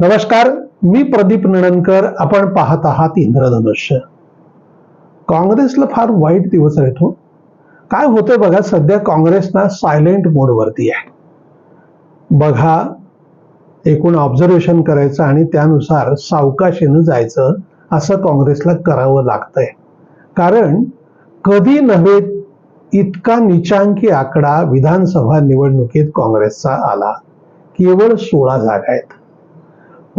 नमस्कार मी प्रदीप निळणकर. आपण पाहत आहात इंद्रधनुष्य. काँग्रेसला फार वाईट दिवस आहेत हो काय होतंय बघा सध्या काँग्रेस ना सायलेंट मोडवरती आहे. बघा एकूण ऑब्झर्वेशन करायचं आणि त्यानुसार सावकाशीनं जायचं असं काँग्रेसला करावं लागतंय. कारण कधी नव्हे इतका निचांकी आकडा विधानसभा निवडणुकीत काँग्रेसचा आला. केवळ सोळा जागा आहेत.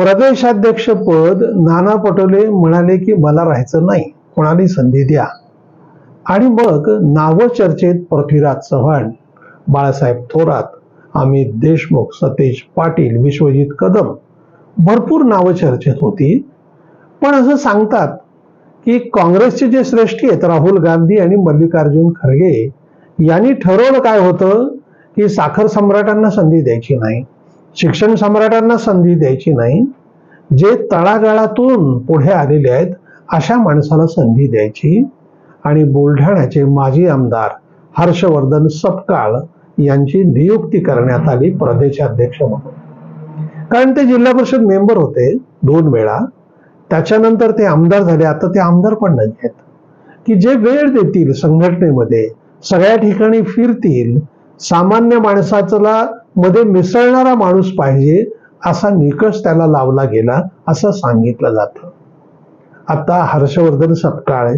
प्रदेशाध्यक्ष पद नाना पटोले म्हणाले की मला राहायचं नाही. कोणाला संधी द्या. आणि मग नाव चर्चेत पृथ्वीराज चव्हाण बाळासाहेब थोरात अमित देशमुख सतेज पाटील विश्वजित कदम भरपूर नावं चर्चेत होती. पण असं सांगतात की काँग्रेसचे जे श्रेष्ठी आहेत राहुल गांधी आणि मल्लिकार्जुन खरगे यांनी ठरवलं काय होतं की साखर सम्राटांना संधी द्यायची नाही. शिक्षण सम्राटांना संधी द्यायची नाही. जे तळागाळातून पुढे आलेले आहेत अशा माणसाला संधी द्यायची आणि बुलढाण्याचे माजी आमदार हर्षवर्धन सपकाळ यांची नियुक्ती करण्यात आली प्रदेशाध्यक्ष म्हणून. कारण ते जिल्हा परिषद मेंबर होते दोन वेळा. त्याच्यानंतर ते आमदार झाले. आता ते आमदार पण नाही आहेत. की जे वेळ देतील संघटनेमध्ये सगळ्या ठिकाणी फिरतील सामान्य माणसाला मध्ये मिसळणारा माणूस पाहिजे असा निकष त्याला लावला गेला असं सांगितलं जातं. आता हर्षवर्धन सपकाळे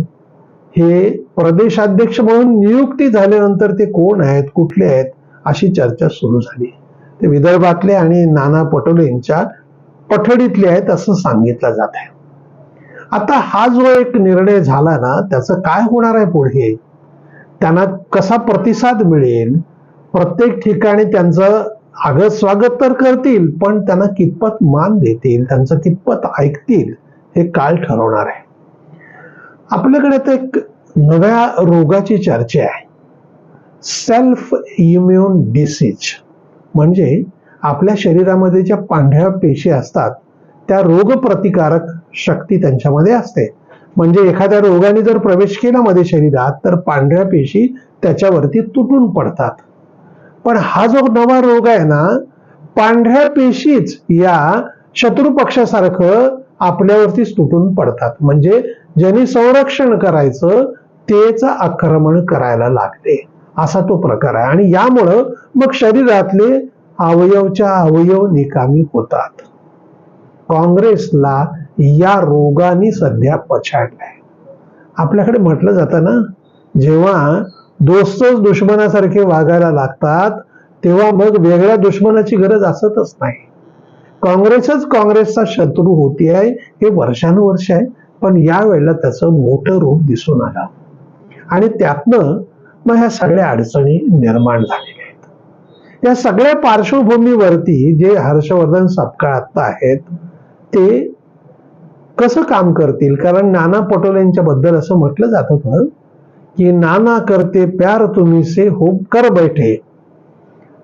हे प्रदेशाध्यक्ष म्हणून नियुक्ती झाल्यानंतर ते कोण आहेत कुठले आहेत अशी चर्चा सुरू झाली. ते विदर्भातले आणि नाना पटोले यांच्या पठडीतले आहेत असं सांगितलं जात आहे. आता हा जो एक निर्णय झाला ना त्याचं काय होणार आहे पुढे? त्यांना कसा प्रतिसाद मिळेल? प्रत्येक ठिकाणी त्यांचं आगत स्वागत तर करतील पण त्यांना कितपत मान देतील त्यांचं कितपत ऐकतील हे काळ ठरवणार आहे. आपल्याकडे तर एक नव्या रोगाची चर्चा आहे. सेल्फ इम्युन डिसीज म्हणजे आपल्या शरीरामध्ये ज्या पांढऱ्या पेशी असतात त्या रोगप्रतिकारक शक्ती त्यांच्यामध्ये असते. म्हणजे एखाद्या रोगाने जर प्रवेश केला मध्ये शरीरात तर पांढऱ्या पेशी त्याच्यावरती तुटून पडतात. पण हा जो नवा रोग आहे ना पांढऱ्या पेशीच या शत्रू पक्षासारखं आपल्यावरतीच तुटून पडतात. म्हणजे ज्यांनी संरक्षण करायचं तेच आक्रमण करायला लागते असा तो प्रकार आहे. आणि यामुळं मग शरीरातले अवयवच्या अवयव निकामी होतात. काँग्रेसला या रोगाने सध्या पछाडलाय. आपल्याकडे म्हटलं जातं ना जेव्हा दोस्तच दुश्मनासारखे वागायला लागतात तेव्हा मग वेगळ्या दुश्मनाची गरज असतच नाही. काँग्रेसच काँग्रेसचा शत्रू होती आहे हे वर्षानुवर्ष आहे पण या वेळेला त्याचं मोठं रूप दिसून आलं. आणि त्यातनं मग ह्या सगळ्या अडचणी निर्माण झालेल्या आहेत. या सगळ्या पार्श्वभूमीवरती जे हर्षवर्धन सपकाळ आता आहेत ते कसं काम करतील? कारण नाना पटोलेंच्या बद्दल असं म्हटलं जात होतं की नाना करते प्यार तुम्ही से होप कर बैठे.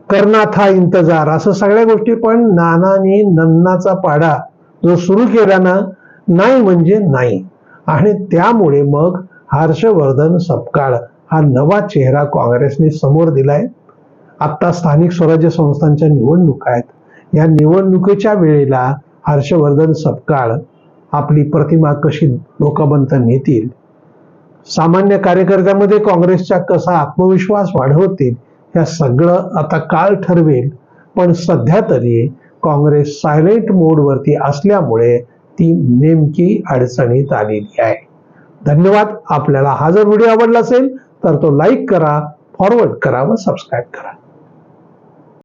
करना था इंतजार असं सगळ्या गोष्टी पण नानानी नन्नाचा पाडा जो सुरू केला ना नाही म्हणजे नाही. आणि त्यामुळे मग हर्षवर्धन सपकाळ हा नवा चेहरा काँग्रेसने समोर दिलाय. आत्ता स्थानिक स्वराज्य संस्थांच्या निवडणुका आहेत. या निवडणुकीच्या वेळेला हर्षवर्धन सपकाळ आपली प्रतिमा कशी लोकांपर्यंत नेतील सामान्य कार्यकर्त्यामध्ये काँग्रेसच्या कसा आत्मविश्वास वाढवतील या सगळं आता काळ ठरवेल. पण सध्या तरी काँग्रेस सायलेंट मोडवरती असल्यामुळे ती नेमकी अडचणीत आलेली आहे. धन्यवाद. आपल्याला हा जर व्हिडिओ आवडला असेल तर तो लाईक करा फॉरवर्ड करा व सबस्क्राईब करा.